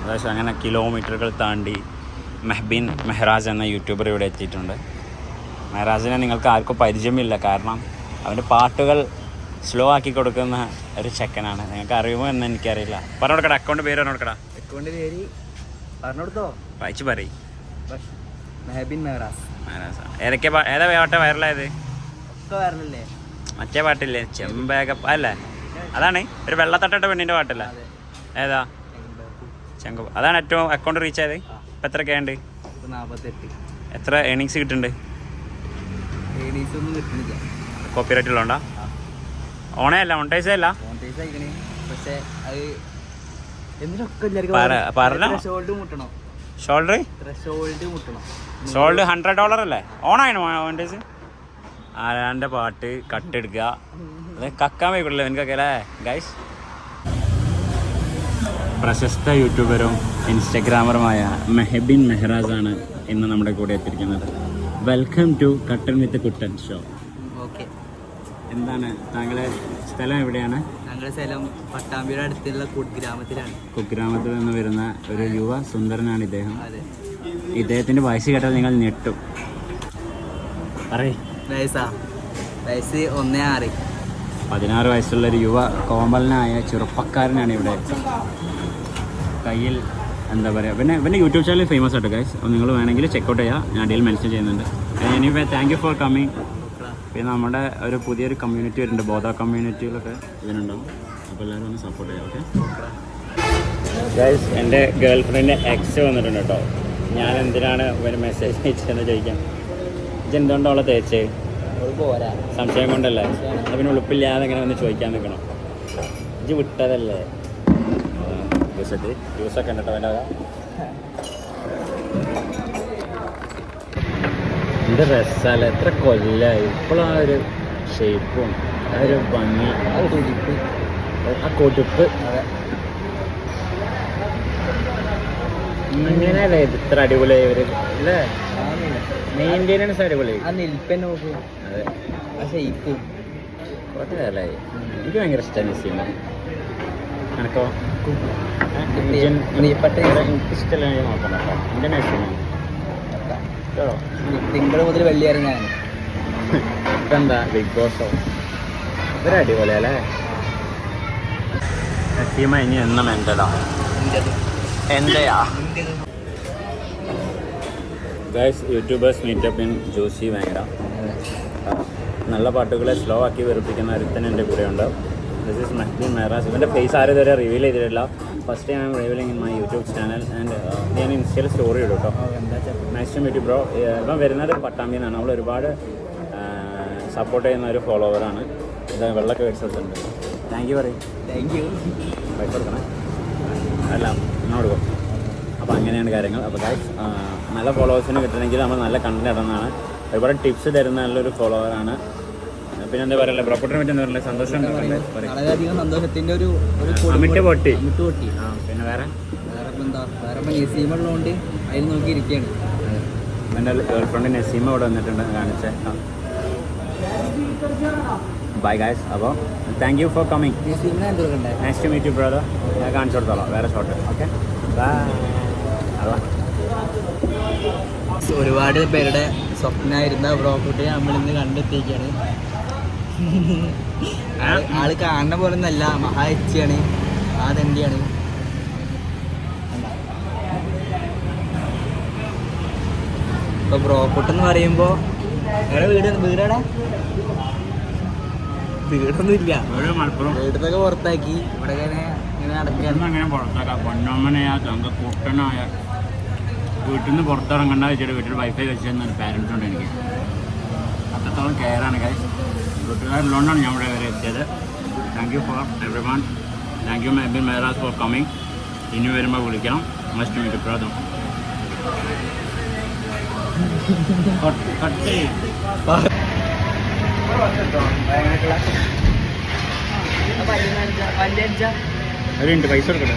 ഏകദേശം അങ്ങനെ കിലോമീറ്ററുകൾ താണ്ടി മെഹ്ബിൻ മെഹ്റാജ് എന്ന യൂട്യൂബർ ഇവിടെ എത്തിയിട്ടുണ്ട്. മെഹ്റാജിനെ നിങ്ങൾക്ക് ആർക്കും പരിചയമില്ല കാരണം അവന്റെ പാട്ടുകൾ സ്ലോ ആക്കി കൊടുക്കുന്ന ഒരു ചെക്കനാണ്. നിങ്ങൾക്ക് അറിയുമോ എന്ന് എനിക്കറിയില്ല. പറഞ്ഞു കൊടുക്കടാ അക്കൗണ്ട് പേര് പറഞ്ഞു കൊടുക്കടാ. അക്കൗണ്ട് പേര് പറഞ്ഞു കൊടുത്തോ? വായിച്ചു പറയും. മെഹബിൻ മെഹ്റാസ് മെഹ്റാസ് ഏതൊക്കെ ഏതാ പാട്ട് വൈറലായത്? ഒക്കെ വരണല്ലേ മറ്റേ പാട്ടില്ലേ? ചെമ്പേക അല്ലേ? അതാണ്. ഒരു വെള്ളത്തട്ട പെണ്ണിന്റെ പാട്ടല്ലേ? ഏതാ? ചെങ്ക. അതാണ് ഏറ്റവും അക്കൗണ്ട് റീച്ച് ആയത്. ഇപ്പം എത്ര കെ ഉണ്ട്? എത്ര ഏണിങ്സ് കിട്ടുന്നുണ്ട്? കോപ്പി റൈറ്റ് ഉള്ളതുകൊണ്ടാ? ഓണേ അല്ല ഓണ്ടേസ് അല്ല. ഷോൾഡർ ഹൺഡ്രഡ് ഡോളർ അല്ലേ? ഓണാണ് മോണ്ടൈസ് ആരാന്റെ പാട്ട് കട്ടെടുക്കുക. അത് കക്കാൻ വൈക്കുള്ളൂ എനിക്കൊക്കെ അല്ലേ? ഗൈസ് പ്രശസ്ത യൂട്യൂബറും ഇൻസ്റ്റഗ്രാമറുമായ മെഹബിൻ മെഹ്റാസ് ആണ് ഇന്ന് നമ്മുടെ കൂടെ എത്തിയിരിക്കുന്നത്. വെൽക്കം ടു കട്ടൻ വിത്ത് കുട്ടൻ ഷോ ഓക്കെ എന്താണ് താങ്കളെ സ്ഥലം എവിടെയാണ്? ഞങ്ങളുടെ സ്ഥലം പട്ടാമ്പിയുടെ അടുത്തുള്ള കുഗ്രാമത്തിലാണ്. കുഗ്രാമത്തിൽ നിന്ന് വരുന്ന ഒരു യുവ സുന്ദരനാണ് ഇദ്ദേഹം. അതെ. ഇദ്ദേഹത്തിന്റെ വയസ്സ് കേട്ടാൽ നിങ്ങൾ ഞെട്ടും. പറയ്. വയസ്സാ? വയസ്സ് ഒന്നേ ആറ്. പതിനാറ് വയസ്സുള്ള ഒരു യുവ കോമലനായ ചെറുപ്പക്കാരനാണ് ഇവിടെ. കയ്യിൽ എന്താ പറയുക പിന്നെ പിന്നെ യൂട്യൂബ് ചാനൽ ഫേമസ് ആയിട്ട് ഗൈസ് അപ്പോൾ നിങ്ങൾ വേണമെങ്കിൽ ചെക്കൗട്ട് ചെയ്യാം. ഞാൻ അടിയിൽ മെൻഷൻ ചെയ്യുന്നുണ്ട്. Anyway thank you for coming പിന്നെ നമ്മുടെ ഒരു പുതിയൊരു കമ്മ്യൂണിറ്റി വരുന്നുണ്ട്. ബോധ കമ്മ്യൂണിറ്റികളൊക്കെ ഇതിനുണ്ടാവും. അപ്പോൾ എല്ലാവരും ഒന്ന് സപ്പോർട്ട് ചെയ്യാം ഓക്കെ ഗൈസ് എന്റെ ഗേൾ ഫ്രണ്ട് എക്സ് വന്നിട്ടുണ്ട് കേട്ടോ. ഞാൻ എന്തിനാണ് ഒരു മെസ്സേജ് അയച്ചതെന്ന് ചോദിക്കാം. ഇത് എന്തുകൊണ്ടാണ് അവളെ തേച്ചേ? സംശയം കൊണ്ടല്ലേ? അതിന് പിന്നെ ഉളുപ്പില്ലാതെ ഇങ്ങനെ വന്ന് ചോദിക്കാൻ നിൽക്കണം. ഇത് വിട്ടതല്ലേ? ജ്യൂസറ്റ് ജ്യൂസൊക്കെ ഉണ്ട് കേട്ടോ എന്റെ രസാല എത്ര കൊല്ല ഇപ്പോഴാ ഒരു ഷേപ്പും ആ ഒരു ഭംഗി ആ ഒരു ഉടുപ്പ് ആ കൊടുപ്പ് അതെ. അങ്ങനെയല്ലേ ഇത് ഇത്ര അടിപൊളിയായി ഇവർ? അല്ലേ? മെയിന്റെനൻസ് അടിപൊളിയായി. ആ നിൽപ്പന്നെ നോക്കൂ. അതെ. ആ ഷെയ്പ്പും കുറച്ച് കാലമായി എനിക്ക് ഭയങ്കര ഇഷ്ടമാണ് സിനിമ എനക്കോ പ്രിയപ്പെട്ട ഇഷ്ടമല്ല ഞാൻ നോക്കണം കേട്ടോ. എന്റെ നസീമ കേട്ടോ? തിങ്കൾ മുതൽ വെള്ളി വരെ ഞാൻ എന്താ? ബിഗ് ബോസോ ഇതൊരു അടിപൊളി അല്ലേ? നസീമ ഇനി എന്നും എന്റെതാ എന്റെയാ ഗൈസ് യൂട്യൂബേഴ്സ് മീറ്റപ്പ് ഇൻ ജോസി ഭയങ്കര നല്ല പാട്ടുകളെ സ്ലോ ആക്കി വെറുപ്പിക്കുന്ന ഒരുത്തൻ എന്റെ കൂടെ ഉണ്ട് ദിസ് ഇസ് മഹ്ദീൻ മെഹറാസ് ഇവന്റെ ഫേസ് ആരും ഇതുവരെ റിവീൽ ചെയ്തിട്ടില്ല. First time revealing in my YouTube channel and ഞാൻ ഇൻസ്റ്റയിൽ സ്റ്റോറി ഇടും കേട്ടോ നൈസ് ടു മീറ്റ് ബ്രോ ഇപ്പം വരുന്നത് പട്ടാമ്പിയിൽ നിന്നാണ്. അവൾ ഒരുപാട് സപ്പോർട്ട് ചെയ്യുന്ന ഒരു ഫോളോവറാണ് ഇത് വെള്ളമൊക്കെ വെച്ചിട്ടുണ്ട് താങ്ക് യു പറയും താങ്ക് യു പൈസ കൊടുക്കണേ? അല്ല എന്നോട് കൊടുക്കും. അപ്പോൾ അങ്ങനെയാണ് കാര്യങ്ങൾ. അപ്പോൾ ഗൈസ് നല്ല ഫോളോവേഴ്സിന് കിട്ടണമെങ്കിൽ നമ്മൾ നല്ല കണ്ടന്റ് ഇടുന്നതാണ് ഒരുപാട് ടിപ്സ് തരുന്ന നല്ലൊരു ഫോളോവറാണ് പിന്നെ എന്താ പറയുക പ്രോപ്പർട്ടിനെ പറ്റി എന്താ പറയുക? സന്തോഷം. വളരെയധികം സന്തോഷത്തിന്റെ ഒരു അമിട്ട് പൊട്ടി. അമിട്ട് പൊട്ടി. ആ പിന്നെ വേറെ? വേറെ ഇപ്പൊ എന്താ? വേറെ ഇപ്പൊ നസീം ഉള്ളതുകൊണ്ട് അതിൽ നോക്കി ഇരിക്കുകയാണ് എന്റെ ഗേൾ ഫ്രണ്ട് നസീമ ഇവിടെ വന്നിട്ടുണ്ട് കാണിച്ചേ. ബൈ ഗായ്സ് അപ്പോൾ thank you for coming next meet you brother ഞാൻ കാണിച്ചു കൊടുത്തോളാം. വേറെ ഷോട്ട് ഓക്കെ ബൈ അതാ ഒരുപാട് പേരുടെ സ്വപ്നമായിരുന്ന പ്രോപ്പർട്ടി നമ്മളിന്ന് കണ്ടെത്തിയിരിക്കുകയാണ്. ആൾ കാണുന്ന പോലെ ഒന്നല്ല മഹാ എച്ചിയാണ്. ആ തന്നെയാണ്. ഇപ്പൊ ബ്രോക്കുട്ട് എന്ന് പറയുമ്പോ വേറെ വീട് വീടാടാ വീടൊന്നും ഇല്ല വീട്ടിലൊക്കെ പുറത്താക്കി. ഇവിടെ ഇങ്ങനെ നടക്കുകയാണ് വീട്ടിൽ നിന്ന് പുറത്തിറങ്ങണ്ട വെച്ചിട്ട് വീട്ടിൽ വൈഫൈ വെച്ചു ഒരു പാരൻസ് ഉണ്ട് എനിക്ക് അത്രത്തോളം കെയറാണ് ഗൈസ് വീട്ടുകാരിലുകൊണ്ടാണ് ഞാൻ ഇവിടെ വരെ എത്തിയത്. Thank you for everyone thank you Mebin Meharas for coming ഇനി വരുമ്പോൾ വിളിക്കണം. മസ്റ്റ് മീറ്റ് പ്രാതം കട്ട് ചെയ്യും പൈസ കൊടുക്കട്ടെ?